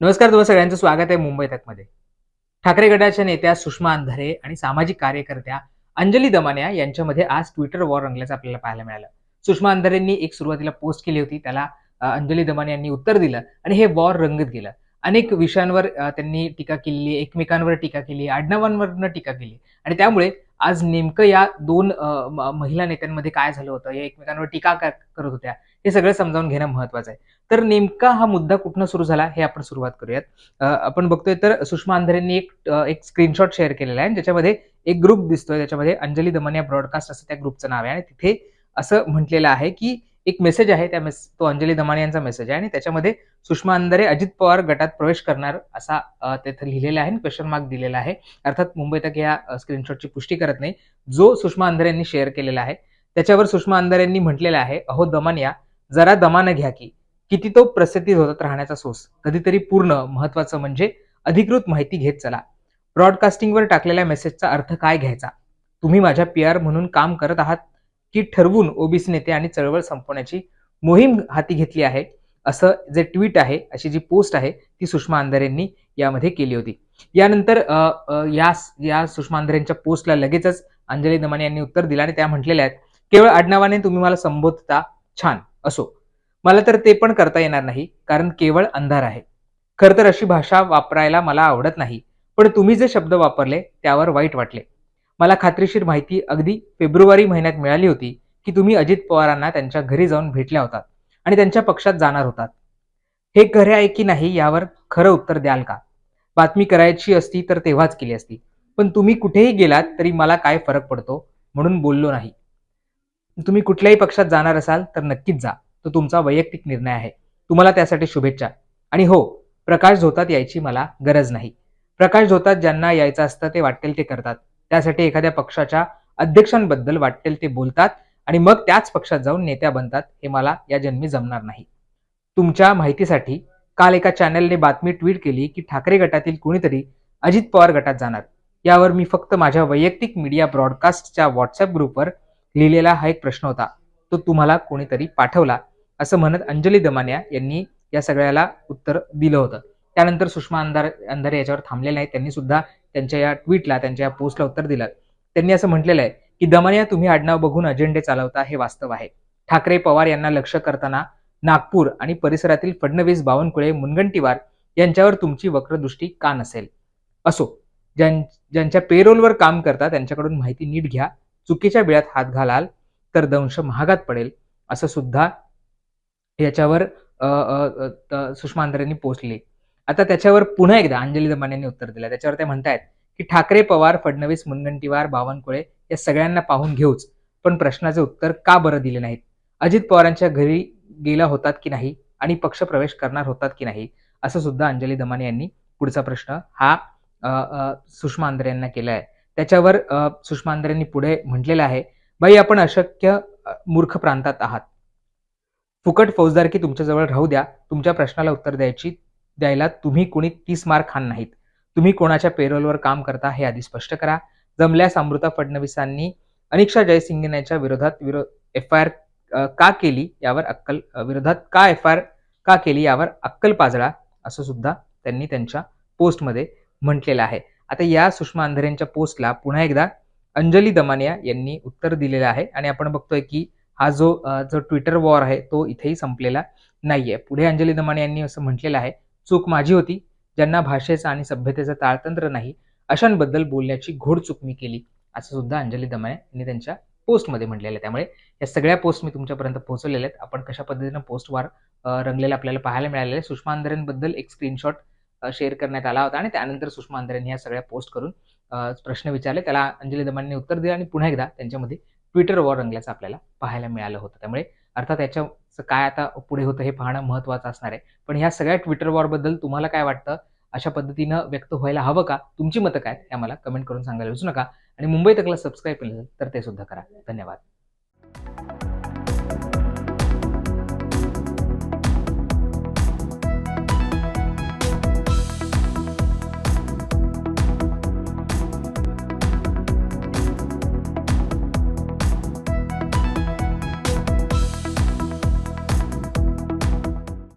नमस्कार तुम्हाला सगळ्यांचं स्वागत आहे मुंबई तकमध्ये. ठाकरे गटाच्या नेत्या सुषमा अंधारे आणि सामाजिक कार्यकर्त्या अंजली दमानिया यांच्यामध्ये आज ट्विटर वॉर रंगल्याचं आपल्याला पाहायला मिळालं. सुषमा अंधारेंनी एक सुरुवातीला पोस्ट केली होती त्याला अंजली दमाने यांनी उत्तर दिलं आणि हे वॉर रंगत गेलं. अनेक विषयांवर त्यांनी टीका केली एकमेकांवर टीका केली आडनावांवरनं टीका केली आणि त्यामुळे आज नेमकं या दोन म- महिला नेत्यांमध्ये काय झालं होतं? या एकमेकांवर टीका करत होत्या. हे सगळं समजावून घेणं महत्वाचं आहे. तर नेमका हा मुद्दा कुठनं सुरू झाला हे आपण सुरुवात करूयात. आपण बघतोय तर सुषमा अंधारेंनी एक एक स्क्रीनशॉट शेअर केलेला आहे ज्याच्यामध्ये एक ग्रुप दिसतोय. त्याच्यामध्ये अंजली दमनिया ब्रॉडकास्ट असं त्या ग्रुपचं नाव आहे. आणि तिथे असं म्हटलेलं आहे की एक मेसेज आहे त्या मेस तो अंजली दमानियांचा मेसेज आहे आणि त्याच्यामध्ये सुषमा अंधारे अजित पवार गटात प्रवेश करणार असा तेथे लिहिलेला आहे क्वेश्चन मार्क दिलेला आहे. अर्थात मुंबई तक या स्क्रीनशॉटची पुष्टी करत नाही. जो सुषमा अंधारे यांनी शेअर केलेला आहे त्याच्यावर सुषमा अंधारे यांनी म्हटलेलं आहे अहो दमानिया जरा दमानं घ्या की किती तो प्रसिद्धी होत राहण्याचा सोस. कधीतरी पूर्ण महत्वाचं म्हणजे अधिकृत माहिती घेत चला. ब्रॉडकास्टिंगवर टाकलेल्या मेसेजचा अर्थ काय घ्यायचा? तुम्ही माझ्या पी आर म्हणून काम करत आहात की ठरवून ओबीसी नेते आणि चळवळ संपवण्याची मोहीम हाती घेतली आहे. असं जे ट्विट आहे अशी जी पोस्ट आहे ती सुषमा अंधारेंनी यामध्ये केली होती. यानंतर या या सुषमा अंधारेंच्या पोस्टला लगेचच अंजली दमाने यांनी उत्तर दिलं आणि त्या म्हटलेल्या आहेत केवळ आडनावाने तुम्ही मला संबोधता छान असो. मला तर ते पण करता येणार नाही कारण केवळ अंधार आहे. खर तर अशी भाषा वापरायला मला आवडत नाही पण तुम्ही जे शब्द वापरले त्यावर वाईट वाटले. मला खात्रीशीर माहिती अगदी फेब्रुवारी महिन्यात मिळाली होती की तुम्ही अजित पवारांना त्यांच्या घरी जाऊन भेटल्या होतात आणि त्यांच्या पक्षात जाणार होतात. हे खरे आहे की नाही यावर खरं उत्तर द्याल का? बातमी करायची असती तर तेव्हाच केली असती. पण तुम्ही कुठेही गेलात तरी मला काय फरक पडतो म्हणून बोललो नाही. तुम्ही कुठल्याही पक्षात जाणार असाल तर नक्कीच जा. तो तुमचा वैयक्तिक निर्णय आहे. तुम्हाला त्यासाठी शुभेच्छा. आणि हो प्रकाश झोतात यायची मला गरज नाही. प्रकाश झोतात ज्यांना यायचं असतं ते वाटेल ते करतात. त्यासाठी एखाद्या पक्षाच्या अध्यक्षांबद्दल वाटेल ते बोलतात आणि मग त्याच पक्षात जाऊन नेत्या बनतात हे मला या जन्मी जमणार नाही. तुमच्या माहितीसाठी काल एका चॅनलने बातमी ट्विट केली की ठाकरे गटातील कुणीतरी अजित पवार गटात जाणार. यावर मी फक्त माझ्या वैयक्तिक मीडिया ब्रॉडकास्टच्या व्हॉट्सअप ग्रुपवर लिहिलेला हा एक प्रश्न होता. तो तुम्हाला कोणीतरी पाठवला असं म्हणत अंजली दमानिया यांनी या सगळ्याला उत्तर दिलं होतं. त्यानंतर सुषमा अंधार अंधारे याच्यावर थांबलेले आहेत. त्यांनी सुद्धा त्यांच्या या ट्विटला त्यांच्या या पोस्टला उत्तर दिलं. त्यांनी असं म्हटलेलं आहे की दमनिया तुम्ही आडनाव बघून अजेंडे चालवता हे वास्तव आहे. ठाकरे पवार यांना लक्ष करताना नागपूर आणि परिसरातील फडणवीस बावनकुळे मुनगंटीवार यांच्यावर तुमची वक्रदृष्टी का नसेल? असो ज्यां ज्यांच्या पेरोलवर काम करता त्यांच्याकडून माहिती नीट घ्या. चुकीच्या वेळात हात घालाल तर दंश महागात पडेल असं सुद्धा याच्यावर अ, पोचले आता त्याच्यावर पुन्हा एकदा अंजली दमान यांनी उत्तर दिलं त्याच्यावर ते म्हणतायत की ठाकरे पवार फडणवीस मुनगंटीवार बावनकुळे या सगळ्यांना पाहून घेऊच. पण प्रश्नाचे उत्तर का बरं दिले नाहीत? अजित पवारांच्या घरी गेला होतात की नाही? आणि पक्ष प्रवेश करणार होतात की नाही? असं सुद्धा अंजली दमाने यांनी पुढचा प्रश्न हा सुषमा आंध्रे यांना केला आहे त्याच्यावर सुषमा आंध्रे यांनी पुढे म्हटलेलं आहे बाई आपण अशक्य मूर्ख प्रांतात आहात. फुकट फौजदारकी तुमच्याजवळ राहू द्या. तुमच्या प्रश्नाला उत्तर द्यायची द्यायला तुम्ही कोणी तीस मार खान नाहीत. तुम्ही कोणाच्या पेरोलवर काम करता हे आधी स्पष्ट करा. जमल्यास अमृता फडणवीसांनी अनिक्षा जयसिंग यांच्या विरोधात विरोध एफ आय आर का केली यावर अक्कल विरोधात का एफ आय आर का केली यावर अक्कल पाजळा असं सुद्धा त्यांनी त्यांच्या पोस्टमध्ये म्हटलेलं आहे. आता या सुषमा अंधारेंच्या पोस्टला पुन्हा एकदा अंजली दमानिया यांनी उत्तर दिलेलं आहे आणि आपण बघतोय की हा जो जो ट्विटर वॉर आहे तो इथेही संपलेला नाहीये. पुढे अंजली दमानिया यांनी असं म्हटलेलं आहे चूक माझी होती ज्यांना भाषेचं आणि सभ्यतेचं ताळतंत्र नाही अशांबद्दल बोलण्याची घोड चूक मी केली असं सुद्धा अंजली दमाने यांनी त्यांच्या पोस्टमध्ये म्हटलेलं आहे. त्यामुळे या सगळ्या पोस्ट मी तुमच्यापर्यंत पोहोचवलेल्या आहेत. आपण कशा पद्धतीनं पोस्टवार रंगलेलं आपल्याला पाहायला मिळालेलं आहे सुषमा अंधारेंबद्दल एक स्क्रीनशॉट शेअर करण्यात आला होता आणि त्यानंतर सुषमा अंधारेंनी या सगळ्या पोस्ट करून प्रश्न विचारले. त्याला अंजली दमाने उत्तर दिलं आणि पुन्हा एकदा त्यांच्यामध्ये ट्विटर वॉर रंगल्याचं आपल्याला पाहायला मिळालं होतं. त्यामुळे अर्थात याचं काय आता पुढे होतं हे पाहणं महत्वाचं असणार आहे. पण ह्या सगळ्या ट्विटर वॉरबद्दल तुम्हाला काय वाटतं? अशा पद्धतीनं व्यक्त व्हायला हवं का? तुमची मतं काय हे आम्हाला कमेंट करून सांगायला विसरू नका. आणि मुंबई तकला सबस्क्राईब केलं तर ते सुद्धा करा. धन्यवाद.